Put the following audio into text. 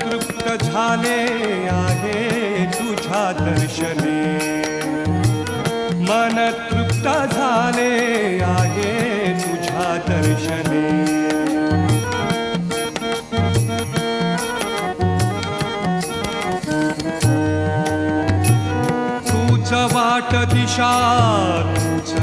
तृप्त झाले आहे तुझ्या दर्शने. मन तृप्त झाले आहे तुझ्या दर्शने. तूच वाट दिशा